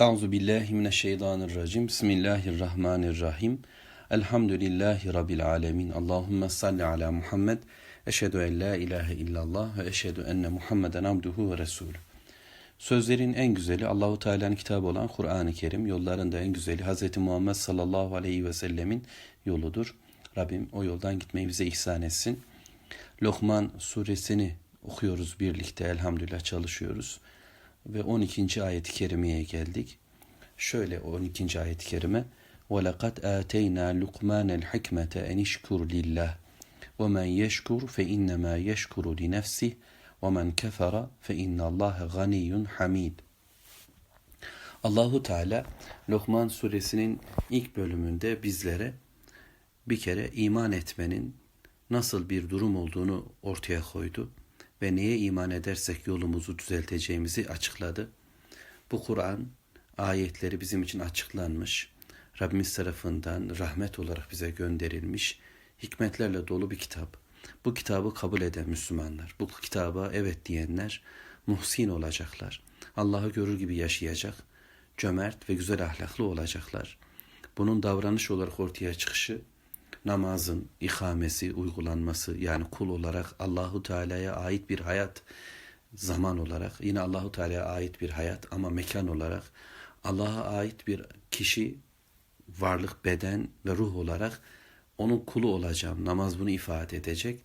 Euzu billahi mineşşeytanirracim. Bismillahirrahmanirrahim. Elhamdülillahi rabbil alamin. Allahumme salli ala Muhammed. Eşhedü en la ilahe illallah ve eşhedü enne Muhammeden abduhu ve resulü. Sözlerin en güzeli Allahu Teala'nın kitabı olan Kur'an-ı Kerim. Yolların da en güzeli Hz. Muhammed sallallahu aleyhi ve sellemin yoludur. Rabbim o yoldan gitmeyi bize ihsan etsin. Lokman suresini okuyoruz birlikte elhamdülillah çalışıyoruz Ve 12. ayet-i kerimeye geldik. Şöyle 12. ayet-i kerime وَلَقَدْ آتَيْنَا لُقْمَانَ الْحِكْمَةَ اَنْ اِشْكُرْ لِلّٰهِ وَمَنْ يَشْكُرْ فَاِنَّمَا يَشْكُرُ لِنَفْسِهِ وَمَنْ كَفَرَ فَاِنَّ اللّٰهَ غَنِيٌّ حَمِيدٌ Allahu Teala Lokman suresinin ilk bölümünde bizlere bir kere iman etmenin nasıl bir durum olduğunu ortaya koydu ve neye iman edersek yolumuzu düzelteceğimizi açıkladı. Bu Kur'an ayetleri bizim için açıklanmış. Rabbimiz tarafından rahmet olarak bize gönderilmiş hikmetlerle dolu bir kitap. Bu kitabı kabul eden Müslümanlar, bu kitaba evet diyenler muhsin olacaklar. Allah'ı görür gibi yaşayacak, cömert ve güzel ahlaklı olacaklar. Bunun davranış olarak ortaya çıkışı namazın ikamesi, uygulanması yani kul olarak Allahu Teala'ya ait bir hayat zaman olarak yine Allahu Teala'ya ait bir hayat ama mekan olarak Allah'a ait bir kişi varlık, beden ve ruh olarak onun kulu olacağım. Namaz bunu ifade edecek.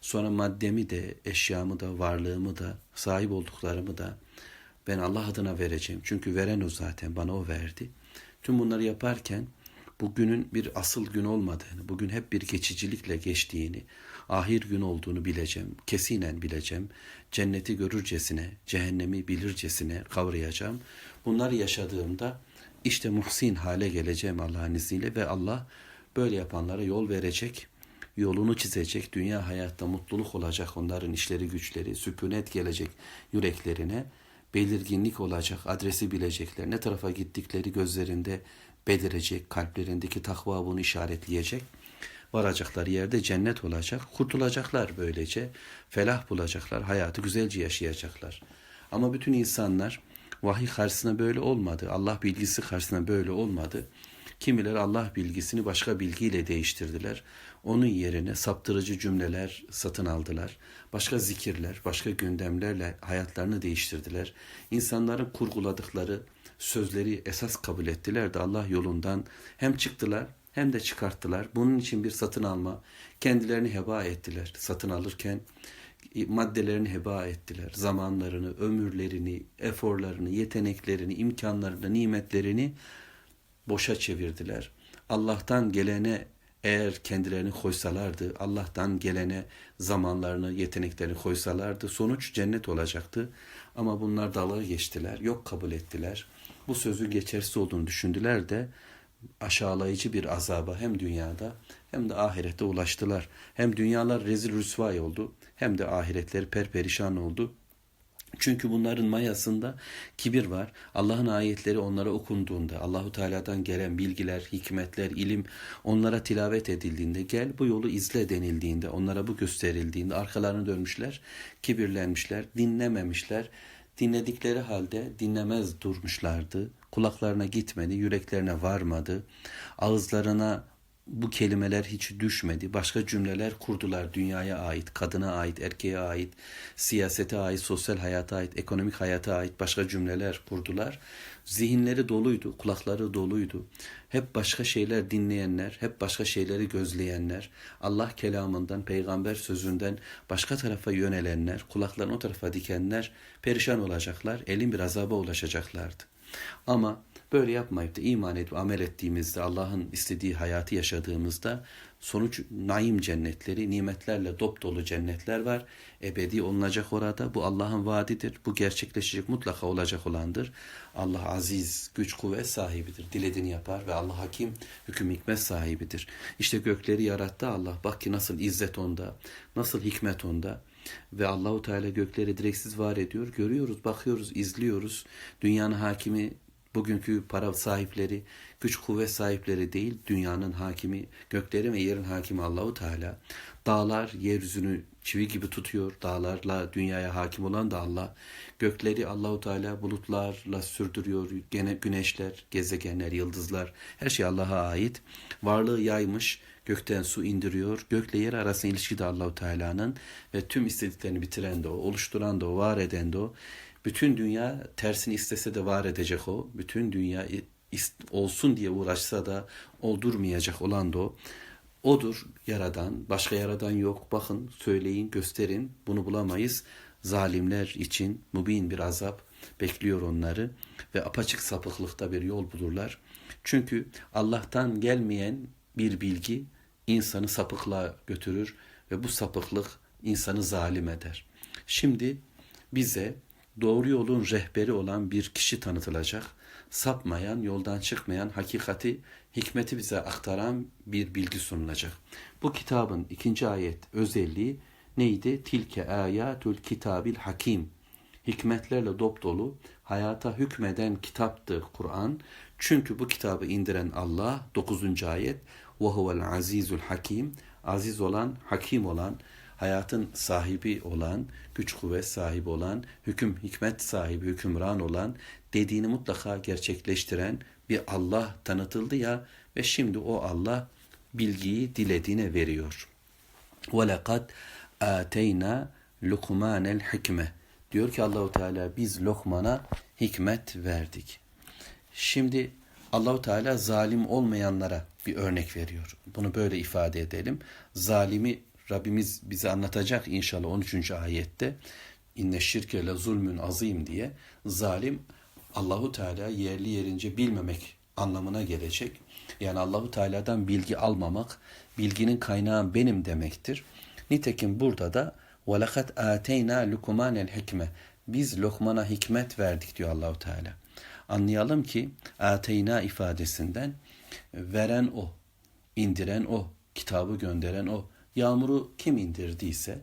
Sonra maddemi de, eşyamı da, varlığımı da, sahip olduklarımı da ben Allah adına vereceğim. Çünkü veren o zaten, bana o verdi. Tüm bunları yaparken bugünün bir asıl gün olmadığını, bugün hep bir geçicilikle geçtiğini, ahir gün olduğunu bileceğim, kesinen bileceğim, cenneti görürcesine, cehennemi bilircesine kavrayacağım. Bunları yaşadığımda işte muhsin hale geleceğim Allah'ın izniyle ve Allah böyle yapanlara yol verecek, yolunu çizecek, dünya hayatta mutluluk olacak onların işleri güçleri, sükunet gelecek yüreklerine, belirginlik olacak, adresi bilecekler, ne tarafa gittikleri gözlerinde belirecek, kalplerindeki takva bunu işaretleyecek. Varacakları yerde cennet olacak, kurtulacaklar böylece, felah bulacaklar, hayatı güzelce yaşayacaklar. Ama bütün insanlar vahiy karşısında böyle olmadı, Allah bilgisi karşısında böyle olmadı. Kimiler Allah bilgisini başka bilgiyle değiştirdiler. Onun yerine saptırıcı cümleler satın aldılar. Başka zikirler, başka gündemlerle hayatlarını değiştirdiler. İnsanların kurguladıkları sözleri esas kabul ettiler de Allah yolundan hem çıktılar hem de çıkarttılar. Bunun için bir satın alma, kendilerini heba ettiler. Satın alırken maddelerini heba ettiler. Zamanlarını, ömürlerini, eforlarını, yeteneklerini, imkanlarını, nimetlerini boşa çevirdiler. Allah'tan gelene eğer kendilerini koysalardı, Allah'tan gelene zamanlarını, yeteneklerini koysalardı sonuç cennet olacaktı. Ama bunlar dalga geçtiler, yok kabul ettiler. Bu sözün geçersiz olduğunu düşündüler de aşağılayıcı bir azaba hem dünyada hem de ahirette ulaştılar. Hem dünyalar rezil rüsvay oldu hem de ahiretleri perperişan oldu. Çünkü bunların mayasında kibir var. Allah'ın ayetleri onlara okunduğunda, Allahu Teala'dan gelen bilgiler, hikmetler, ilim onlara tilavet edildiğinde, gel bu yolu izle denildiğinde, onlara bu gösterildiğinde arkalarını dönmüşler, kibirlenmişler, dinlememişler. Dinledikleri halde dinlemez durmuşlardı. Kulaklarına gitmedi, yüreklerine varmadı. Ağızlarına bu kelimeler hiç düşmedi. Başka cümleler kurdular. Dünyaya ait, kadına ait, erkeğe ait, siyasete ait, sosyal hayata ait, ekonomik hayata ait başka cümleler kurdular. Zihinleri doluydu, kulakları doluydu. Hep başka şeyler dinleyenler, hep başka şeyleri gözleyenler, Allah kelamından, peygamber sözünden başka tarafa yönelenler, kulaklarını o tarafa dikenler perişan olacaklar, elin bir azaba ulaşacaklardı. Ama böyle yapmayıp da iman edip amel ettiğimizde Allah'ın istediği hayatı yaşadığımızda sonuç naim cennetleri, nimetlerle dop dolu cennetler var. Ebedi olunacak orada. Bu Allah'ın vaadidir. Bu gerçekleşecek mutlaka olacak olandır. Allah aziz, güç, kuvvet sahibidir. Dilediğini yapar ve Allah hakim, hüküm hikmet sahibidir. İşte gökleri yarattı Allah. Bak ki nasıl izzet onda, nasıl hikmet onda ve Allahu Teala gökleri direksiz var ediyor. Görüyoruz, bakıyoruz, izliyoruz. Dünyanın hakimi Bugünkü para sahipleri, güç kuvvet sahipleri değil, dünyanın hakimi, göklerin ve yerin hakimi Allahu Teala. Dağlar yeryüzünü çivi gibi tutuyor. Dağlarla dünyaya hakim olan da Allah. Gökleri Allahu Teala bulutlarla sürdürüyor. Gene güneşler, gezegenler, yıldızlar her şey Allah'a ait. Varlığı yaymış, gökten su indiriyor. Gökle yer arasında ilişki de Allahu Teala'nın ve tüm istediklerini bitiren de o, oluşturan da o, var eden de o. Bütün dünya tersini istese de var edecek o. Bütün dünya olsun diye uğraşsa da oldurmayacak olan da o. Odur yaradan, başka yaradan yok. Bakın, söyleyin, gösterin. Bunu bulamayız. Zalimler için mübin bir azap bekliyor onları ve apaçık sapıklıkta bir yol bulurlar. Çünkü Allah'tan gelmeyen bir bilgi insanı sapıklığa götürür ve bu sapıklık insanı zalim eder. Şimdi bize doğru yolun rehberi olan bir kişi tanıtılacak, sapmayan, yoldan çıkmayan, hakikati, hikmeti bize aktaran bir bilgi sunulacak. Bu kitabın ikinci ayet özelliği neydi? Tilke ayatül kitabil hakim. Hikmetlerle dop dolu, hayata hükmeden kitaptı Kur'an. Çünkü bu kitabı indiren Allah 9. ayet ve huvel azizul hakim. Aziz olan, hakim olan, hayatın sahibi olan, güç kuvvet sahibi olan, hüküm hikmet sahibi, hükümran olan, dediğini mutlaka gerçekleştiren bir Allah tanıtıldı ya ve şimdi o Allah bilgiyi dilediğine veriyor. وَلَقَدْ آتَيْنَا لُقْمَانَ الْحِكْمَةِ Diyor ki Allahu Teala biz Lokman'a hikmet verdik. Şimdi Allahu Teala zalim olmayanlara bir örnek veriyor. Bunu böyle ifade edelim. Zalimi Rabbimiz bize anlatacak inşallah 13. ayette. İnne şirke le zulmün azim diye zalim Allahu Teala yerli yerince bilmemek anlamına gelecek. Yani Allahu Teala'dan bilgi almamak, bilginin kaynağı benim demektir. Nitekim burada da وَلَقَدْ آتَيْنَا لُكُمَانَ الْحِكْمَةِ Biz Lokman'a hikmet verdik diyor Allahu Teala. Anlayalım ki ateyna ifadesinden veren o, indiren o, kitabı gönderen o, yağmuru kim indirdiyse,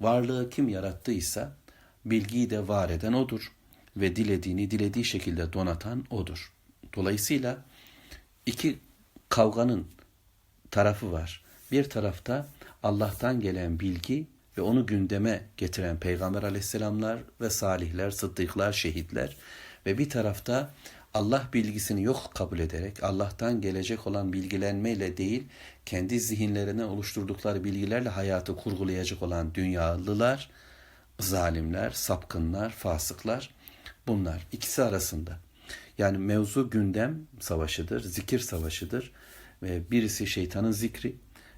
varlığı kim yarattıysa bilgiyi de var eden odur ve dilediğini dilediği şekilde donatan odur. Dolayısıyla iki kavganın tarafı var. Bir tarafta Allah'tan gelen bilgi ve onu gündeme getiren Peygamber aleyhisselamlar ve salihler, sıddıklar, şehitler ve bir tarafta Allah bilgisini yok kabul ederek Allah'tan gelecek olan bilgilenmeyle değil kendi zihinlerine oluşturdukları bilgilerle hayatı kurgulayacak olan dünyalılar, zalimler, sapkınlar, fasıklar bunlar ikisi arasında. Yani mevzu gündem savaşıdır, zikir savaşıdır ve birisi şeytanın zikri,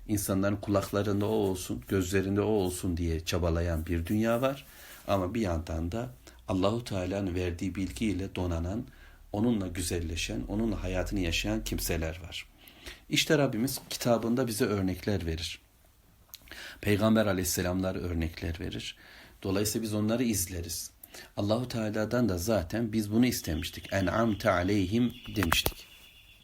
insanların kulaklarında o olsun, gözlerinde o olsun diye çabalayan bir dünya var. Ama bir yandan da Allahu Teala'nın verdiği bilgiyle donanan, onunla güzelleşen, onunla hayatını yaşayan kimseler var. İşte Rabbimiz kitabında bize örnekler verir. Peygamber aleyhisselamlar örnekler verir. Dolayısıyla biz onları izleriz. Allahu Teala'dan da zaten biz bunu istemiştik. En'amte aleyhim demiştik.